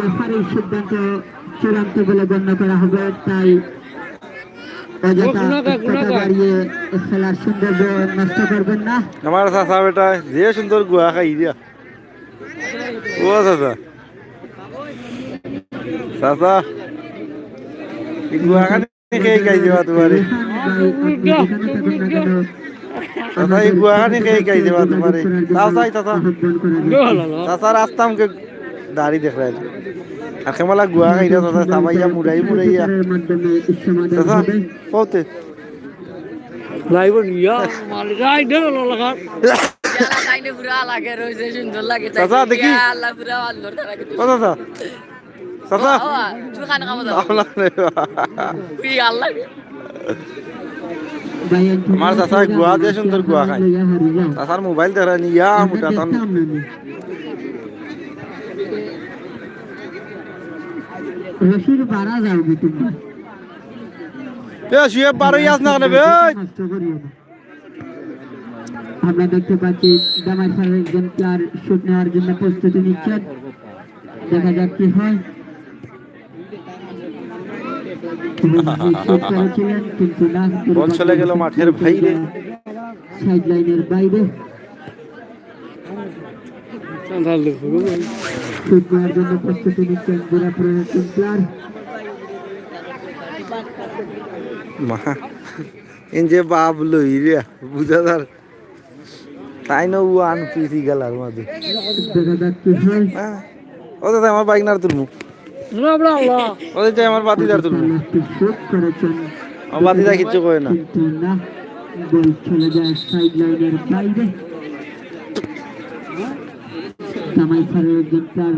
রেফারির সিদ্ধান্ত চূড়ান্ত বলে গণ্য করা হবে তাই অযথা উত্তেজনা বাড়িয়ে খেলার সৌন্দর্য নষ্ট করবেন না। আমার চাচা বেটা যে সুন্দর গুয়া খাই দিয়া। ও চাচা। চাচা এই গুয়া খানি খেয়ে খাই দিবা তোমারে? চাচা এই গুয়া খানি খেয়ে খাই দিবা তোমারে? করা যাচ্ছে। চাচা। রাস্তা আমাকে দাড়ি দেখ রাখি আর কেমালা গুয়া দিয়া চাচা সামাইয়া মুড়াই মুড়াইয়া। লাগে সুন্দর লাগে চাচা, দেখি। আল্লাহ আল্লাহর তুই খানা দাও রে। আমার চাচা গুয়া দিয়ে সুন্দর গুয়া খায়। লইয়া হারি যাও। চাচার মোবাইল দেখা নিয়া আমরা মোটা তান দেখতাম না নি। রশির বাড়া যাও গে তোমরা এ শুয়ে বারো ইয়াস না কেন বে নষ্ট করিও না। আমরা দেখতে পাচ্ছি জামাই সাহেব একজন প্লেয়ার শুট নেওয়ার জন্য প্রস্তুতি নিচ্ছেন দেখা যাক কি হয় শুট করেছিলেন কিন্তু না বল চলে গেল মাঠের বাইরে। সাইড লাইনের বাইরে। শুট জন্য প্রস্তুতি নিচ্ছেন জোড়াপুরের একজন প্লেয়ার মা এন যে বাপ লই রে বুঝা তাই না ও আন পিসি গেলার মাঝে। দেখা যাক কি হয়। ও দাদা আমার বাইক নার তুলমু ও যে আমার বাতি দার তুলমু একটি শুট করেছেন আমার বাতি দা কিচ্ছু কয় না কিন্তু না বল চলে যায় সাইড লাইনের বাইরে জামাই স্যারের একজন প্লেয়ার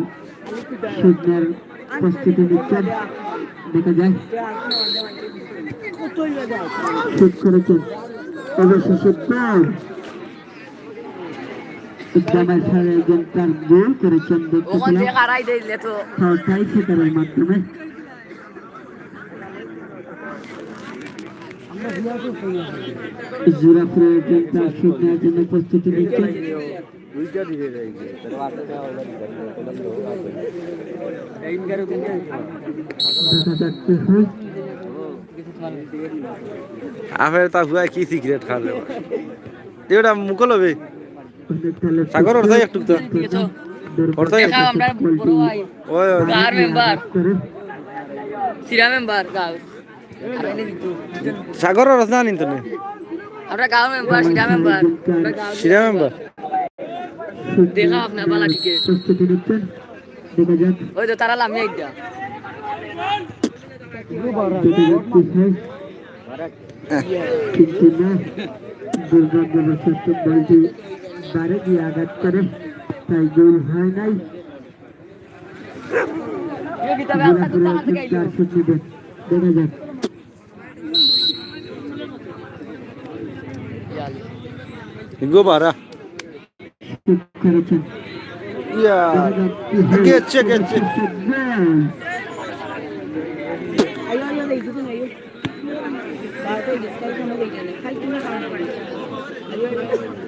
শুটনের প্রস্তুতি নিচ্ছেন দেখা যায় শুট করেছেন অবশেষে গোল জামাই স্যারের একজন প্লেয়ার গোল করেছেন দেখতে ওখান থেকে পেলাম হারাই দিলে তো ছটাই সেটারের মাধ্যমে তা হুয়া কি সিগারেট খাবে? এটা মুকল হবে সাগর ওর তাই একটু তো ওর দেখাও আমরা বড় ভাই। ওই ওই। গার মেম্বার সিরা মেম্বার গাও আর সাগর ওর না নিন তো নে আমরা গাও মেম্বার সিরা মেম্বার সিরা মেম্বার দেখা আপনার বালা দিকে ওই তো তারা লামি একটা দেখা যাক কি হয়। কিন্তু না দুর্ভাগ্যবশত বলটি বারে দিয়ে আঘাত করে তাই গোল হয় নাই দেখা যাক গো বারা শুট করেছেন গেছে গেছে গোল আমার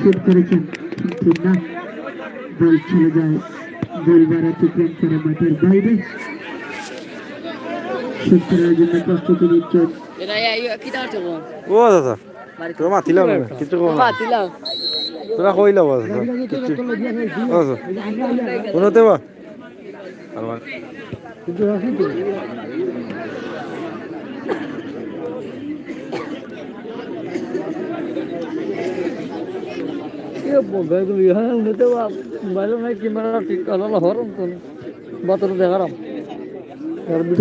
শুট করেছেন কিন্তু না বল চলে যায় গোল বার অতিক্রম করে মাঠের বাইরে। শুট জন্য প্রস্তুতি নিচ্ছেন এটা এই কি দাও তো ও দাদা তোরা মাতিলাম কিছু দিলাম তোরা কইলাম কিছু কোনোতে বা আমার মোবাইল নাই ক্যামেরা ঠিক হলো হরম তো বাতর দেখারাম।